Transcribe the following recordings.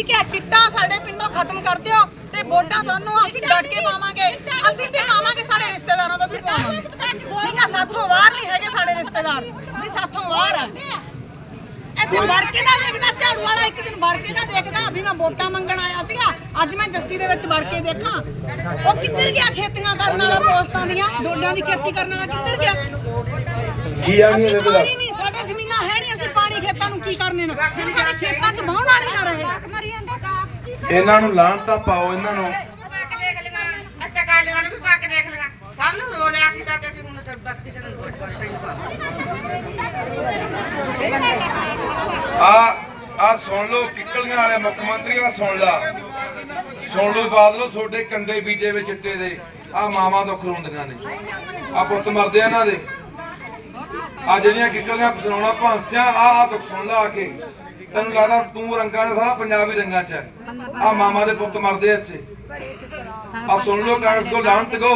ਠੀਕ ਹੈ ਚਿੱਟਾ ਸਾਡੇ ਪਿੰਡੋਂ ਖਤਮ ਕਰ ਦਿਓ ਤੇ ਵੋਟਾਂ ਤੁਹਾਨੂੰ ਅਸੀਂ ਡਟ ਕੇ ਪਾਵਾਂਗੇ। ਅਸੀਂ ਵੀ ਪਾਵਾਂਗੇ ਸਾਡੇ ਰਿਸ਼ਤੇਦਾਰਾਂ ਤੋਂ ਵੀ ਪਾਵਾਂਗੇ। ਠੀਕ ਹੈ ਸਾਥੋਂ ਬਾਹਰ ਨਹੀਂ ਹੈਗੇ ਸਾਡੇ ਰਿਸ਼ਤੇਦਾਰ। ਵੀ ਸਾਥੋਂ ਬਾਹਰ ਆ ਇੱਥੇ ਵੜ ਕੇ ਦਾ ਦੇਖਦਾ ਝਾੜੂ ਵਾਲਾ ਇੱਕ ਦਿਨ ਵੜ ਕੇ ਦਾ ਦੇਖਦਾ ਵੀ ਮੈਂ ਵੋਟਾਂ ਮੰਗਣ ਆਇਆ ਸੀਗਾ। ਅੱਜ ਮੈਂ ਜੱਸੀ ਦੇ ਵਿੱਚ ਵੜ ਕੇ ਦੇਖਾਂ। ਉਹ ਕਿੱਧਰ ਗਿਆ ਖੇਤੀਆਂ ਕਰਨ ਵਾਲਾ ਪੋਸਟਾਂ ਦੀਆਂ? ਡੋਡਿਆਂ ਦੀ ਖੇਤੀ ਕਰਨ ਵਾਲਾ ਕਿੱਧਰ ਗਿਆ? ਕੀ ਆ ਨਹੀਂ ਅਸੀਂ ਹੈ ਨਹੀਂ ਅਸੀਂ ਪਾਣੀ ਖੇਤਾਂ ਨੂੰ ਕੀ ਕਰਨੇ ਨੇ? ਜਿਹੜੇ ਸਾਡੇ ਖੇਤਾਂ 'ਚ ਵਾਹਣ ਵਾਲੀ ਨਾ ਰਹੇ। ਇਹਨਾਂ ਨੂੰ ਲਾਣ ਤਾਂ ਪਾਓ ਇਹਨਾਂ ਨੂੰ। ਪਾ ਦੇਖ ਲਈਆਂ ਅੱਟਾ ਕਾਲੀਆਂ ਵੀ ਪਾ ਦੇਖ ਲਈਆਂ ਸਭ ਨੂੰ ਰੋ ਲਿਆ ਸੀ ਤਾਂ ਤੇ ਅਸੀਂ ਹੁਣ ਬਸ ਕਿਸੇ ਨੂੰ ਵੋਟ ਪਾਣੀ ਆ ਆ ਸੁਣ ਲਓ, ਕਿੱਕਲੀਆਂ ਵਾਲੇ ਮੁੱਖ ਮੰਤਰੀ ਆ, ਸੁਣ ਲਾ। ਸੁਣ ਲਓ ਬਾਦਲੋ ਤੁਹਾਡੇ ਕੰਡੇ ਬੀਜੇ ਵਿੱਚ ਚਿੱਟੇ ਦੇ। ਆ ਮਾਵਾਂ ਦੁੱਖ ਖਰੁੰਦੀਆਂ ਨੇ। ਆ ਪੁੱਤ ਮਰਦੇ ਆ ਇਹਨਾਂ ਦੇ। ਆ ਜਿਹੜੀਆਂ ਕਿੱਕਲੀਆਂ ਪਸਣਾਉਣਾ ਭਾਂਸਿਆਂ ਆ ਆ ਦੁੱਖ ਸੁਣ ਲਾ ਆ ਕੇ। ਤੈਨੂੰ ਲੱਗਦਾ ਤੂੰ ਰੰਗਾਂ ਦਾ ਸਾਰਾ ਪੰਜਾਬ ਰੰਗਾਂ 'ਚ ਹੈ। ਆ ਮਾਮਾ ਦੇ ਪੁੱਤ ਮਰਦੇ ਇੱਥੇ। ਆ ਸੁਣ ਲਓ ਕਾਂਗਰਸ ਕੋ ਲਾਂਤ ਕੋ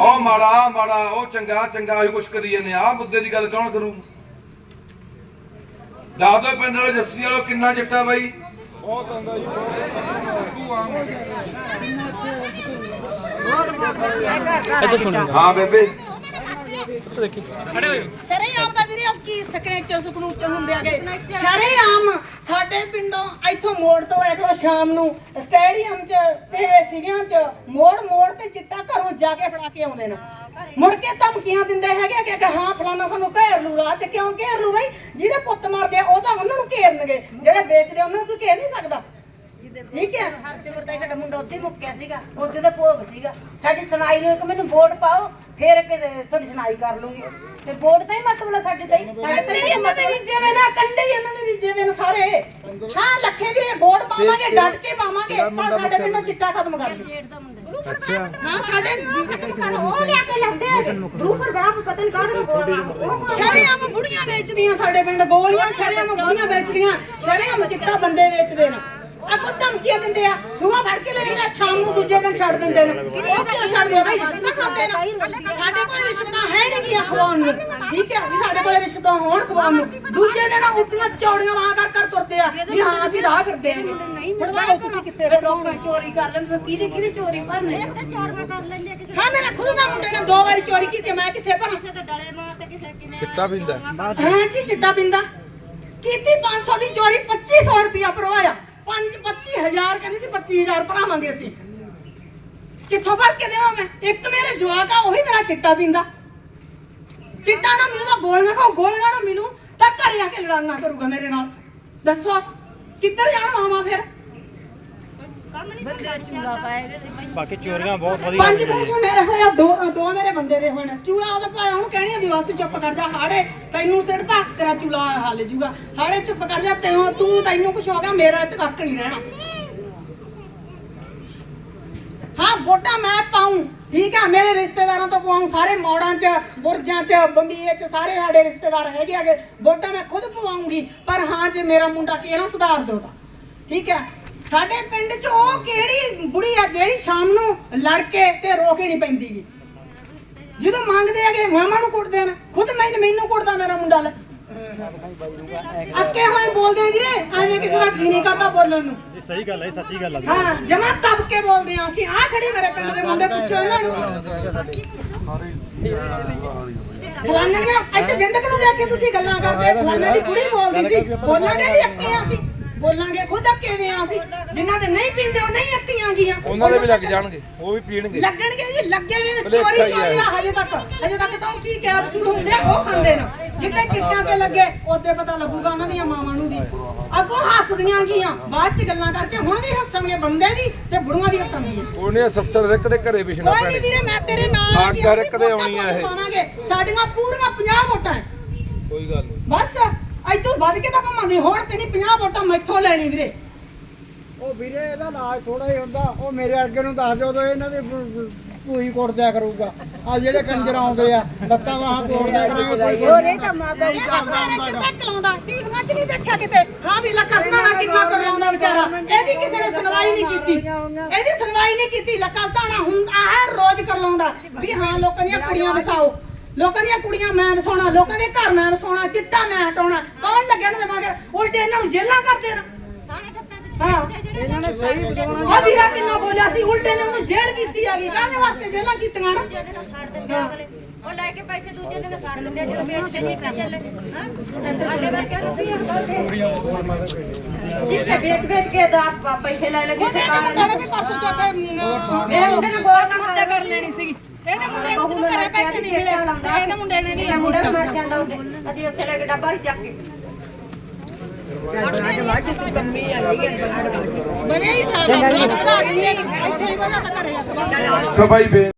ਉਹ ਮਾੜਾ ਆਹ ਮਾੜਾ ਉਹ ਚੰਗਾ ਚੰਗਾ ਹੀ ਕੁਛ ਕਰੀ ਜਾਂਦੇ ਆ। ਮੁੱਦੇ ਦੀ ਗੱਲ ਕੌਣ ਕਰੂ? ਦਾਦੋ ਪਿੰਡ ਵਾਲੇ ਜੱਸੀ ਵਾਲੋ ਕਿੰਨਾ ਚਿੱਟਾ ਬਾਈ? ਹਾਂ ਬੇਬੇ। ਸਰੇਆਮ ਦਾ ਵੀਰੇ, ਉਹ ਕੀ ਸਕਨੇਚਰ ਸੁਕਨੂਚਰ ਹੁੰਦੇ ਆਗੇ ਸਰੇਆਮ ਸਾਡੇ ਪਿੰਡੋਂ ਇੱਥੋਂ ਮੋੜ ਤੋਂ ਦੇਖੋ ਸ਼ਾਮ ਨੂੰ ਸਟੇਡੀਅਮ 'ਚ ਤੇ ਸਿਵਿਆਂ 'ਚ ਮੋੜ ਮੋੜ ਤੇ ਚਿੱਟਾ ਘਰੋਂ ਜਾ ਕੇ ਫੜਾ ਕੇ ਆਉਂਦੇ ਨੇ। ਮੁੜ ਕੇ ਧਮਕੀਆਂ ਦਿੰਦੇ ਹੈਗੇ ਕਿ ਕਿ ਹਾਂ ਫਲਾਣਾ ਸਾਨੂੰ ਘੇਰ ਲੂ ਰਾਹ 'ਚ ਕਿਉਂ ਘੇਰ ਲੂ ਬਈ? ਜਿਹਦੇ ਪੁੱਤ ਮਰਦੇ ਆ, ਉਹ ਤਾਂ ਉਹਨਾਂ ਨੂੰ ਘੇਰਨਗੇ। ਜਿਹੜੇ ਵੇਚਦੇ ਉਹਨਾਂ ਨੂੰ ਕੋਈ ਘੇਰ ਨਹੀਂ ਸਕਦਾ। ਠੀਕ ਹੈ? ਹਰਸਿਮਰ ਦਾ ਸਾਡਾ ਮੁੰਡਾ ਉੱਥੇ ਮੁੱਕਿਆ ਸੀਗਾ ਉੱਥੇ ਦਾ ਭੋਗ ਸੀਗਾ। ਸਾਡੀ ਸੁਣਾਈ ਨੂੰ ਇੱਕ ਮੈਨੂੰ ਵੋਟ ਪਾਓ ਫੇਰ ਕਿ ਤੁਹਾਡੀ ਸੁਣਾਈ ਕਰ ਲੂੰਗੀ। ਤੇ ਵੋਟ ਤਾਂ ਹੀ ਮਤਲਬ ਆ ਸਾਡੀ ਤਾਂ ਹੀ। ਸਾਡੇ ਕੰਡੇ ਇਹਨਾਂ ਦੇ ਵੀ ਜਿਵੇਂ ਨਾ ਕੰਡੇ ਹੀ ਇਹਨਾਂ ਦੇ ਵੀ ਜਿਵੇਂ ਨੇ ਸਾਰੇ। ਹਾਂ ਲੱਖੇ ਵੀਰੇ ਵੋਟ ਪਾਵਾਂਗੇ ਡਟ ਕੇ ਪਾਵਾਂਗੇ। ਪਰ ਸਾਡੇ ਪਿੰਡੋਂ ਚਿੱਟਾ ਖਤਮ ਕਰ ਦਿਓ। ਅੱਛਾ। ਹਾਂ ਸਾਡੇ ਉਹ ਲਿਆ ਕੇ ਲਾਉਂਦੇ ਆ। ਗਰੁੱਪ ਪਰ ਬੜਾ ਪਤਾ ਨਹੀਂ ਕਾਹਦੇ ਨੂੰ ਸ਼ਰੇਆਮ ਬੁੜੀਆਂ ਵੇਚਦੀਆਂ ਸਾਡੇ ਪਿੰਡ ਗੋਲੀਆਂ ਸ਼ਰੇਆਮ ਬੁੜੀਆਂ ਵੇਚਦੀਆਂ। ਸ਼ਰੇਆਮ ਚਿੱਟਾ ਬੰਦੇ ਵੇਚਦੇ ਨੇ। ਅੱਗੋਂ ਧਮਕੀਆਂ ਦਿੰਦੇ ਆ ਸੁਆ ਫੜ ਕੇ ਲੈ ਜਾਂਦੇ ਆ, ਸ਼ਾਮ ਨੂੰ ਦੂਜੇ ਦਿਨ ਛੱਡ ਦਿੰਦੇ ਨੇ। ਉਹ ਕਿਉਂ ਛੱਡਦੇ ਆ ਬਈ? ਨਾ ਖਾਂਦੇ ਨਾ। ਸਾਡੇ ਕੋਲ ਰਿਸ਼ਵਤਾਂ ਹੈ ਨਹੀਂ ਗੀਆਂ ਖਵਾਉਣ ਨੂੰ। ਠੀਕ ਹੈ ਵੀ ਸਾਡੇ ਕੋਲ ਰਿਸ਼ਵਤਾਂ ਹੋਣ ਖਵਾਉਣ ਨੂੰ। ਦੂਜੇ ਦਿਨ ਉੱਪੀਆਂ ਚੌੜੀਆਂ ਵਾਂ ਕਰ ਕਰ ਤੁਰਦੇ ਆ? ਵੀ ਹਾਂ ਅਸੀਂ ਰਾਹ ਫਿਰਦੇ ਆ ਨਹੀਂ ਮਿਲਦਾ ਤੁਸੀਂ ਕਿੱਥੇ ਲੋਕ ਚੋਰੀ ਕਰ ਲੈਂਦੇ ਫਿਰ ਕਿਹਦੇ ਕਿਹਦੇ ਚੋਰੀ ਭਰਨੇ? ਹਾਂ ਮੇਰਾ ਖੁਦ ਦਾ ਮੁੰਡੇ ਨੇ ਦੋ ਵਾਰੀ ਚੋਰੀ ਕੀਤੀ ਮੈਂ ਕਿੱਥੇ ਭਰਾਂ? ਚਿੱਟਾ ਪਿੰਦਾ। ਹਾਂ ਜੀ ਚਿੱਟਾ ਪਿੰਦਾ। ਕੀਤੀ 500 ਦੀ ਚੋਰੀ 2500 ਰੁਪਿਆ ਭਰਵਾਇਆ। 5 25000 ਕਹਿੰਦੀ ਸੀ 25000 ਭਰਾਵਾਂਗੇ ਅਸੀਂ ਕਿੱਥੋਂ ਭਰ ਕੇ ਦੇਵਾਂ ਮੈਂ? ਇੱਕ ਮੇਰੇ ਜਵਾਕ ਆ, ਉਹੀ ਮੇਰਾ ਚਿੱਟਾ ਪੀਂਦਾ। ਚਿੱਟਾ ਨਾ ਮੈਨੂੰ ਤਾਂ ਗੋਲੀਆਂ ਖਾਓ ਗੋਲੀਆਂ ਨਾ ਮੈਨੂੰ ਤਾਂ ਘਰੇ ਆ ਕੇ ਲੜਾਈਆਂ ਕਰੂਗਾ ਮੇਰੇ ਨਾਲ। ਦੱਸੋ, ਕਿੱਧਰ ਜਾਣਾ ਮਾਮਾ ਫਿਰ? ਬੰਦਾ ਚੂਲਾ ਪਾਇਆ ਇਹਦੇ ਤੇ ਬਾਕੀ ਚੋਰੀਆਂ ਬਹੁਤ ਵਧੀਆ ਪੰਜ ਪੈਸੇ ਮੇਰੇ ਹੋਇਆ ਦੋ ਦੋ ਮੇਰੇ ਬੰਦੇ ਦੇ ਨੇ ਚੂਲਾ ਉਹਦਾ ਭਾਇਆ ਹੁਣ ਕਹਿਣੀ ਆ ਵੀ ਬਸ ਚੁੱਪ ਕਰ ਜਾ ਹਾੜੇ ਤੈਨੂੰ ਸਿੱਟਦਾ ਤੇਰਾ ਚੂਲਾ ਹਾਲੇ ਜੂਗਾ। ਹਾੜੇ ਚੁੱਪ ਕਰ ਜਾ ਤੈਨੂੰ ਤੂੰ ਤੈਨੂੰ ਕੁਛ ਹੋ ਗਿਆ ਮੇਰਾ ਇੱਥੇ ਕੱਖ ਨਹੀਂ ਰਹਿਣਾ। ਹਾਂ ਵੋਟਾਂ ਮੈਂ ਪਾਉਂ ਠੀਕ ਆ ਮੇਰੇ ਰਿਸ਼ਤੇਦਾਰਾਂ ਤੋਂ ਪਵਾਉਂ ਸਾਰੇ ਮੋੜਾਂ 'ਚ ਬੁਰਜਾਂ 'ਚ ਬੰਬੀਏ 'ਚ ਸਾਰੇ ਸਾਡੇ ਰਿਸ਼ਤੇਦਾਰ ਹੈਗੇ ਆਗੇ। ਵੋਟਾਂ ਮੈਂ ਖੁਦ ਪਵਾਉਂਗੀ ਪਰ ਹਾਂ ਜੇ ਮੇਰਾ ਮੁੰਡਾ ਕਿਹੜਾ ਸੁਧਾਰ ਦੋਗਾ ਠੀਕ ਹੈ ਸਾਡੇ ਪਿੰਡ 'ਚ ਉਹ ਕਿਹੜੀ ਬੁੜੀ ਆ ਜਿਹੜੀ ਸ਼ਾਮ ਨੂੰ ਲੜ ਕੇ ਤੇ ਰੋ ਕੇ ਨਹੀਂ ਪੈਂਦੀਗੀ ਜਦੋਂ ਮੰਗਦੇ ਆਗੇ ਮਾਮਾ ਨੂੰ ਕੁੱਟਦੇ ਨੇ ਖੁਦ ਮੈਂ ਮੈਨੂੰ ਕੁੱਟਦਾ ਮੇਰਾ ਮੁੰਡਾ ਲੈ। ਅੱਕੇ ਹੋਏ ਬੋਲਦੇ ਆ ਵੀਰੇ? ਐਵੇਂ ਕਿਸੇ ਦਾ ਜੀ ਨਹੀਂ ਕਰਦਾ ਬੋਲਣ ਨੂੰ। ਇਹ ਸਹੀ ਗੱਲ ਹੈ ਸੱਚੀ ਗੱਲ ਹੈ ਹਾਂ ਜਮਾ ਤਬ ਕੇ ਬੋਲਦੇ ਆ ਅਸੀਂ। ਆ ਖੜੇ ਮੇਰੇ ਪਿੰਡ ਦੇ ਮੁੰਡੇ ਪੁੱਛੋ ਇਹਨਾਂ ਨੂੰ। ਫਲਾਣੇ ਨੇ ਇੱਥੇ ਬਿੰਦਕ ਨੂੰ ਦੇਖ ਕੇ ਤੁਸੀਂ ਗੱਲਾਂ ਕਰਦੇ ਫਲਾਣੇ ਦੀ ਕੁੜੀ ਬੋਲਦੀ ਸੀ। ਬੋਲਾਂਗੇ ਵੀ ਅੱਕੇ ਆ ਅਸੀਂ। ਬੋਲਾਂਗੇ ਖੁਦ ਅੱਕੇ ਵੇ ਆ ਅਸੀਂ? ਜਿਨ੍ਹਾਂ ਦੇ ਨਹੀਂ ਪੀਂਦੇ ਉਹ ਨਹੀਂ ਅੱਕੀਆਂ ਗੀਆਂ। ਉਹਨਾਂ ਦੇ ਵੀ ਲੱਗ ਜਾਣਗੇ ਉਹ ਵੀ ਪੀਣਗੇ। ਲੱਗਣਗੇ ਜੀ ਲੱਗੇ ਵੀ ਚੋਰੀ ਚੋਰੀ ਆ। ਹਜੇ ਤੱਕ। ਹਜੇ ਤੱਕ ਤਾਂ ਕੀ ਕੈਪਸੂਲ ਹੁੰਦੇ ਆ ਉਹ ਖਾਂਦੇ ਨੇ। ਜਿੱਤੇ ਚਿੱਟਾਂ ਤੇ ਲੱਗੇ ਉਹਦੇ ਪਤਾ ਲੱਗੂਗਾ ਉਹਨਾਂ ਦੀਆਂ ਮਾਵਾਂ ਨੂੰ ਵੀ। ਅੱਗੋਂ ਹੱਸਦੀਆਂ ਗੀਆਂ। ਬਾਅਦ ਚ ਗੱਲਾਂ ਕਰਕੇ ਹੁਣ ਵੀ ਹੱਸਣਗੇ ਬੰਦੇ ਵੀ ਤੇ ਬੁੜੀਆਂ ਵੀ ਹੱਸਣਗੀਆਂ। ਉਹਨੇ 70 ਰਿਕ ਦੇ ਘਰੇ ਵਿਛਣਾ ਕੋਈ ਨਹੀਂ ਪੈਣੇ। ਵੀਰੇ ਮੈਂ ਤੇਰੇ ਨਾਲ ਆ ਅਸੀਂ ਕਦੇ ਵੋਟਾਂ ਆਉਣੀ ਆ ਇਹ। ਸਾਡੀਆਂ ਪੂਰੀਆਂ 50 ਵੋਟਾਂ। ਕੋਈ ਗੱਲ ਨਹੀਂ ਬਸ। ਇਦੋਂ ਵੱਧ ਕੇ ਤਾਂ ਭਾਵੇਂ ਹੁਣ ਤੇ ਨਹੀਂ 50 ਵੋਟਾਂ ਮੈਥੋਂ ਲੈਣੀ ਵੀਰੇ। ਉਹ ਵੀਰੇ ਇਹਦਾ ਇਲਾਜ ਥੋੜਾ ਹੀ ਹੁੰਦਾ। ਉਹ ਮੇਰੇ ਅੱਗੇ ਨੂੰ ਦੱਸ ਦਿਓ ਤਾਂ ਇਹਨਾਂ ਦੇ ਭੂਈ ਕੁੱਟਦਿਆ ਕਰੂਗਾ। ਆ ਜਿਹੜੇ ਕੰਜਰ ਆਉਂਦੇ ਆ ਲੱਤਾਂ ਬਾਹਾਂ ਤੋੜਦਿਆ ਕਰਾਂਗੇ। ਹੋਰ ਇਹ ਤਾਂ ਮਾਂ ਬਾਪ ਇਹੀ ਚੱਲਦਾ ਹੁੰਦਾ। ਟੱਕ ਲਾਉਂਦਾ ਟੀਵੀਆਂ 'ਚ ਨਹੀਂ ਦੇਖਿਆ ਕਿਤੇ? ਹਾਂ ਵੀ ਲੱਕਾ ਸਦਾਣਾ ਕਿੰਨਾ ਕਰ ਲਾਉਂਦਾ ਵਿਚਾਰਾ। ਇਹਦੀ ਕਿਸੇ ਨੇ ਸੁਣਵਾਈ ਨਹੀਂ ਕੀਤੀ। ਇਹਦੀ ਸੁਣਵਾਈ ਨਹੀਂ ਕੀਤੀ। ਲੱਕਾ ਸਦਾਣਾ ਹੁਣ ਆਹ ਰੋਜ਼ ਕਰ ਲਾਉਂਦਾ ਵੀ ਹਾਂ ਲੋਕਾਂ ਦੀਆਂ ਕੁੜੀਆਂ ਵਸਾਓ। ਲੋਕਾਂ ਦੀਆਂ ਕੁੜੀਆਂ ਮੈਂ ਵਸਾਉਣਾ ਲੋਕਾਂ ਦੇ ਘਰ ਮੈਂ ਵਸਾਉਣਾ ਚਿੱਟਾ ਮੈਂ ਹਟਾਉਣਾ ਕੌਣ ਲੱਗਣ ਦੇ ਮਗਰ? ਉਲਟੇ ਇਹਨਾਂ ਨੂੰ ਜੇਲਾਂ ਕਰਦੇ ਨੇ ਇਹਨਾਂ ਨੇ ਸਹੀ ਬਤਾਉਣਾ ਆ ਵੀਰਾ ਕਿੰਨਾ ਬੋਲਿਆ ਸੀ ਉਲਟੇ ਨੇ ਉਹਨੂੰ ਜੇਲ੍ਹ ਕੀਤੀ ਆ ਗਈ ਕਾਹਦੇ ਵਾਸਤੇ ਜੇਲ੍ਹਾਂ ਕੀਤੀਆਂ ਨਾ? ਉਹ ਲੈ ਕੇ ਪੈਸੇ ਦੂਜੇ ਦਿਨ ਛੱਡ ਦਿੰਦੇ ਆ ਜਦੋਂ ਵੇਚ ਕੇ ਨਹੀਂ ਚੱਲੇ ਹਾਂ? ਸਾਡੇ ਵਰਗੇ ਰੁਪਈਆ ਜਿੱਥੇ ਵੇਚ ਵੇਚ ਕੇ ਦਾ ਪੈਸੇ ਲੈ ਲੈ ਕੇ ਸਰਕਾਰ ਨੇ ਮੇਰੇ ਮੁੰਡੇ ਨੇ ਬਹੁਤ ਕਰ ਲੈਣੀ ਸੀਗੀ। ਇਹਦੇ ਮੁੰਡੇ ਨੂੰ ਜਦੋਂ ਘਰੇ ਪੈਸੇ ਨਹੀਂ ਮਿਲੇ? ਇਹਦੇ ਮੁੰਡੇ ਨੇ ਵੀ ਮੇਰਾ ਮੁੰਡਾ ਮਰ ਜਾਂਦਾ ਉਹਦੇ ਅਸੀਂ ਉੱਥੇ ਲੈ ਕੇ ਡੱਬਾ ਹੀ ਚੱਕ ਕੇ। ਬਣੇ ਹੀ? ਠਾ ਇੱਥੇ ਹੀ ਬਣਾ ਘਰੇ ਆ। ਕੇ ਸੋ ਬਾਈ ਬੇ-